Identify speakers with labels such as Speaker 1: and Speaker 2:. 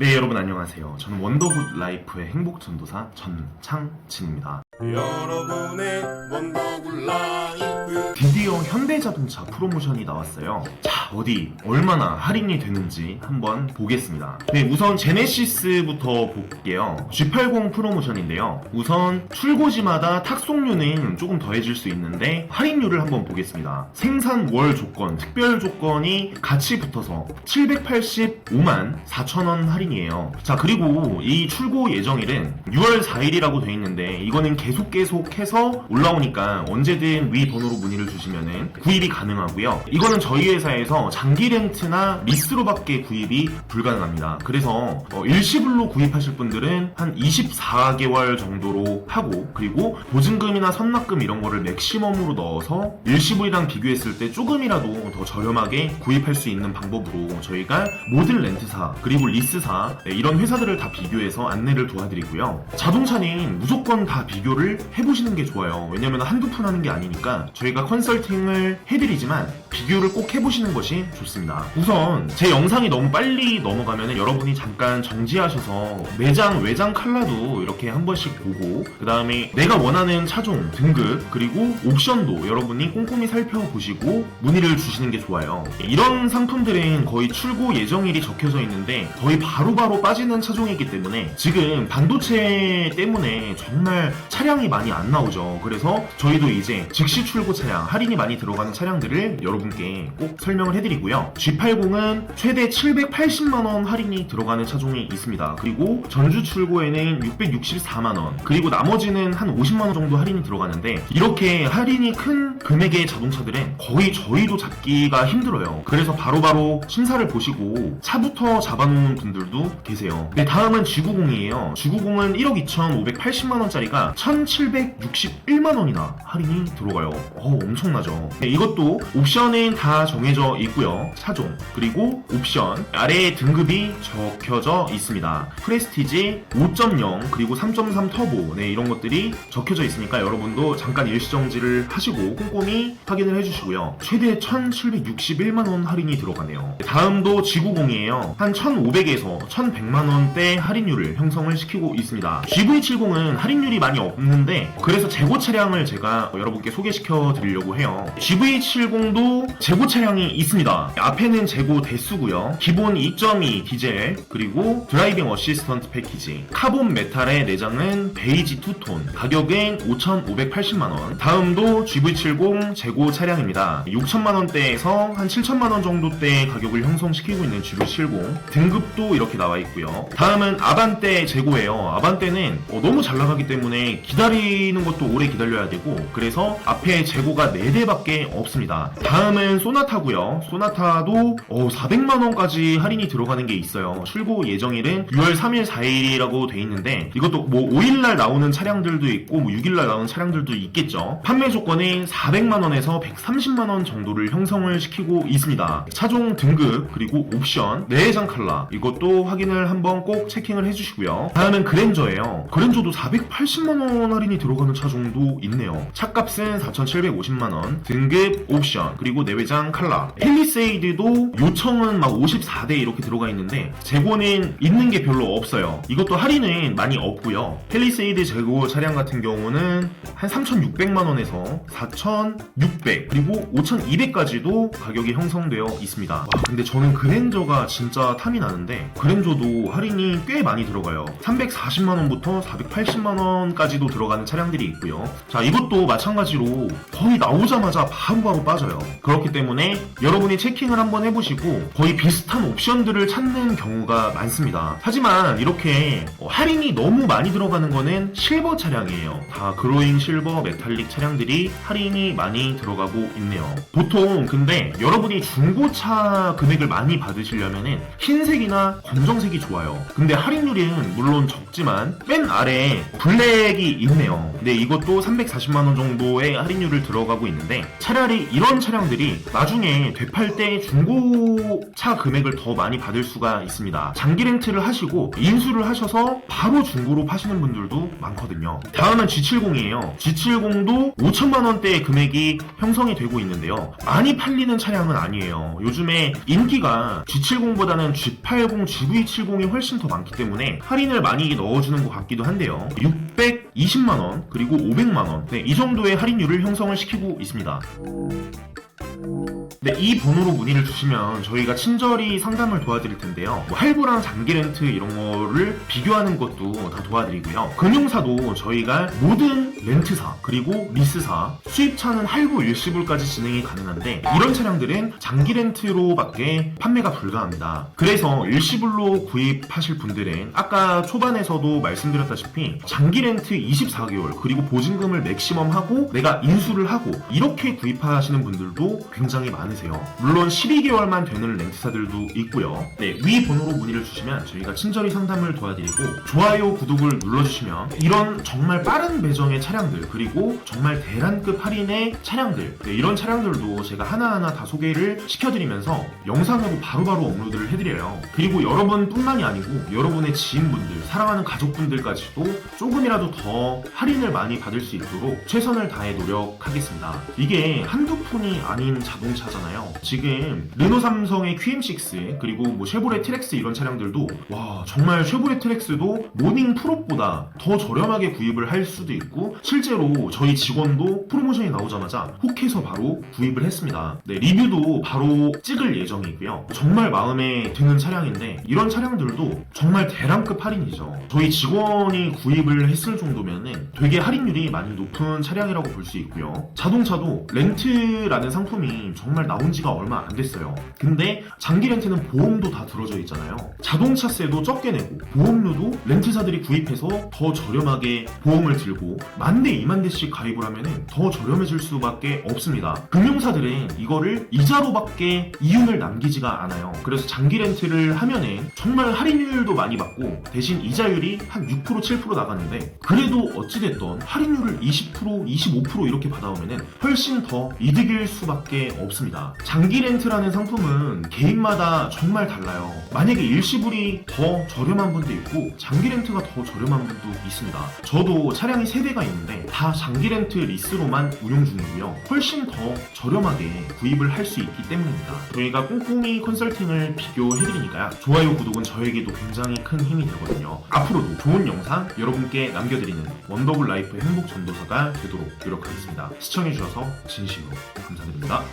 Speaker 1: 네 여러분 안녕하세요. 저는 원더굿 라이프의 행복 전도사 전창진입니다.
Speaker 2: 여러분의 원더굴 라이프
Speaker 1: 드디어 현대자동차 프로모션이 나왔어요. 자 어디 얼마나 할인이 되는지 한번 보겠습니다. 네 우선 제네시스부터 볼게요. G80 프로모션인데요. 우선 출고지마다 탁송료는 조금 더해질 수 있는데 할인율을 한번 보겠습니다. 생산 월 조건, 특별 조건이 같이 붙어서 785만 4천원 할인이에요. 자 그리고 이 출고 예정일은 6월 4일이라고 돼 있는데 이거는 계속 계속해서 올라오니까 언제든 위 번호로 문의를 주시면 은 구입이 가능하고요. 이거는 저희 회사에서 장기 렌트나 리스로밖에 구입이 불가능합니다. 그래서 어, 일시불로 구입하실 분들은 한 24개월 정도로 하고 그리고 보증금이나 선납금 이런 거를 맥시멈으로 넣어서 일시불이랑 비교했을 때 조금이라도 더 저렴하게 구입할 수 있는 방법으로 저희가 모든 렌트사 그리고 리스사 네, 이런 회사들을 다 비교해서 안내를 도와드리고요. 자동차는 무조건 다 비교를 해보시는 게 좋아요. 왜냐면 한두 푼 하는 게 아니니까 저희가 컨설팅 을 해드리지만 비교를 꼭 해보시는 것이 좋습니다. 우선 제 영상이 너무 빨리 넘어가면 여러분이 잠깐 정지하셔서 내장, 외장 컬러도 이렇게 한 번씩 보고 그 다음에 내가 원하는 차종, 등급 그리고 옵션도 여러분이 꼼꼼히 살펴보시고 문의를 주시는 게 좋아요. 이런 상품들은 거의 출고 예정일이 적혀져 있는데 거의 바로바로 빠지는 차종이기 때문에 지금 반도체 때문에 정말 차량이 많이 안 나오죠. 그래서 저희도 이제 즉시 출고 차량, 할인이 많이 들어가는 차량들을 여러분 께 꼭 설명을 해드리고요. G80은 최대 780만원 할인이 들어가는 차종이 있습니다. 그리고 전주 출고에는 664만원, 그리고 나머지는 한 50만원 정도 할인이 들어가는데 이렇게 할인이 큰 금액의 자동차들은 거의 저희도 잡기가 힘들어요. 그래서 바로바로 심사를 보시고 차부터 잡아놓은 분들도 계세요. 네, 다음은 G90이에요. G90은 1억 2,580만원짜리가 1,761만원이나 할인이 들어가요. 어 엄청나죠. 네, 이것도 옵션 은 다 정해져 있고요. 차종, 그리고 옵션, 아래에 등급이 적혀져 있습니다. 프레스티지 5.0, 그리고 3.3 터보, 네, 이런 것들이 적혀져 있으니까 여러분도 잠깐 일시정지를 하시고 꼼꼼히 확인을 해주시고요. 최대 1,761만 원 할인이 들어가네요. 다음도 G90이에요. 한 1,500에서 1,100만 원대 할인율을 형성을 시키고 있습니다. GV70은 할인율이 많이 없는데 그래서 재고 차량을 제가 여러분께 소개시켜 드리려고 해요. GV70도 재고 차량이 있습니다. 앞에는 재고 대수고요. 기본 2.2 디젤 그리고 드라이빙 어시스턴트 패키지 카본 메탈의 내장은 베이지 투톤 가격은 5,580만원 다음도 GV70 재고 차량입니다. 6천만원대에서 한 7천만원 정도대 가격을 형성시키고 있는 GV70 등급도 이렇게 나와 있고요. 다음은 아반떼 재고예요. 아반떼는 어, 너무 잘 나가기 때문에 기다리는 것도 오래 기다려야 되고 그래서 앞에 재고가 4대밖에 없습니다. 다음 은 소나타고요. 소나타도 400만 원까지 할인이 들어가는 게 있어요. 출고 예정일은 6월 3일 4일이라고 돼 있는데 이것도 뭐 5일날 나오는 차량들도 있고 뭐 6일날 나오는 차량들도 있겠죠. 판매 조건이 400만 원에서 130만 원 정도를 형성을 시키고 있습니다. 차종 등급 그리고 옵션 내장 컬러 이것도 확인을 한번 꼭 체킹을 해주시고요. 다음은 그랜저예요. 그랜저도 480만 원 할인이 들어가는 차종도 있네요. 차값은 4,750만 원 등급 옵션 그리고 내외장 컬러 펠리세이드도 요청은 막 54대 이렇게 들어가 있는데 재고는 있는 게 별로 없어요. 이것도 할인은 많이 없고요. 펠리세이드 재고 차량 같은 경우는 한 3,600만원에서 4,600 그리고 5,200까지도 가격이 형성되어 있습니다. 와 근데 저는 그랜저가 진짜 탐이 나는데 그랜저도 할인이 꽤 많이 들어가요. 340만원부터 480만원까지도 들어가는 차량들이 있고요. 자 이것도 마찬가지로 거의 나오자마자 바로바로 빠져요. 그렇기 때문에 여러분이 체킹을 한번 해보시고 거의 비슷한 옵션들을 찾는 경우가 많습니다. 하지만 이렇게 어, 할인이 너무 많이 들어가는 거는 실버 차량이에요. 다 그로잉 실버 메탈릭 차량들이 할인이 많이 들어가고 있네요. 보통 근데 여러분이 중고차 금액을 많이 받으시려면은 흰색이나 검정색이 좋아요. 근데 할인율은 물론 적지만 맨 아래에 블랙이 있네요. 근데 이것도 340만원 정도의 할인율을 들어가고 있는데 차라리 이런 차량들이 분들이 나중에 되팔 때 중고차 금액을 더 많이 받을 수가 있습니다. 장기 렌트를 하시고 인수를 하셔서 바로 중고로 파시는 분들도 많거든요. 다음은 G70이에요. G70도 5천만 원대의 금액이 형성이 되고 있는데요. 많이 팔리는 차량은 아니에요. 요즘에 인기가 G70보다는 G80, GV70이 훨씬 더 많기 때문에 할인을 많이 넣어주는 것 같기도 한데요. 620만 원 그리고 500만 원, 네, 이 정도의 할인율을 형성을 시키고 있습니다. you 네, 이 번호로 문의를 주시면 저희가 친절히 상담을 도와드릴 텐데요. 뭐 할부랑 장기 렌트 이런 거를 비교하는 것도 다 도와드리고요. 금융사도 저희가 모든 렌트사 그리고 리스사 수입차는 할부 일시불까지 진행이 가능한데 이런 차량들은 장기 렌트로밖에 판매가 불가합니다. 그래서 일시불로 구입하실 분들은 아까 초반에서도 말씀드렸다시피 장기 렌트 24개월 그리고 보증금을 맥시멈 하고 내가 인수를 하고 이렇게 구입하시는 분들도 굉장히 많 으세요. 물론 12개월만 되는 렌트사들도 있고요. 네, 위 번호로 문의를 주시면 저희가 친절히 상담을 도와드리고 좋아요, 구독을 눌러주시면 이런 정말 빠른 배정의 차량들 그리고 정말 대란급 할인의 차량들 네, 이런 차량들도 제가 하나하나 다 소개를 시켜드리면서 영상으로 바로바로 업로드를 해드려요. 그리고 여러분뿐만이 아니고 여러분의 지인분들, 사랑하는 가족분들까지도 조금이라도 더 할인을 많이 받을 수 있도록 최선을 다해 노력하겠습니다. 이게 한두 푼이 아닌 자동차 잖아요. 지금 르노 삼성의 QM6 그리고 뭐 쉐보레 트렉스 이런 차량들도 와 정말 쉐보레 트렉스도 모닝 프로보다 더 저렴하게 구입을 할 수도 있고 실제로 저희 직원도 프로모션이 나오자마자 혹해서 바로 구입을 했습니다. 네, 리뷰도 바로 찍을 예정이고요. 정말 마음에 드는 차량인데 이런 차량들도 정말 대량급 할인이죠. 저희 직원이 구입을 했을 정도면은 되게 할인율이 많이 높은 차량이라고 볼 수 있고요. 자동차도 렌트라는 상품이 정말 나온 지가 얼마 안 됐어요. 근데 장기 렌트는 보험도 다 들어져 있잖아요. 자동차세도 적게 내고 보험료도 렌트사들이 구입해서 더 저렴하게 보험을 들고 만 대, 이만 대씩 가입을 하면은 더 저렴해질 수밖에 없습니다. 금융사들은 이거를 이자로밖에 이윤을 남기지가 않아요. 그래서 장기 렌트를 하면은 정말 할인율도 많이 받고 대신 이자율이 한 6% 7% 나가는데 그래도 어찌됐던 할인율을 20% 25% 이렇게 받아오면은 훨씬 더 이득일 수밖에 없습니다. 장기 렌트라는 상품은 개인마다 정말 달라요. 만약에 일시불이 더 저렴한 분도 있고 장기 렌트가 더 저렴한 분도 있습니다. 저도 차량이 3대가 있는데 다 장기 렌트 리스로만 운용 중이고요. 훨씬 더 저렴하게 구입을 할 수 있기 때문입니다. 저희가 꼼꼼히 컨설팅을 비교해드리니까요. 좋아요, 구독은 저에게도 굉장히 큰 힘이 되거든요. 앞으로도 좋은 영상 여러분께 남겨드리는 원더블 라이프 행복 전도사가 되도록 노력하겠습니다. 시청해주셔서 진심으로 감사드립니다.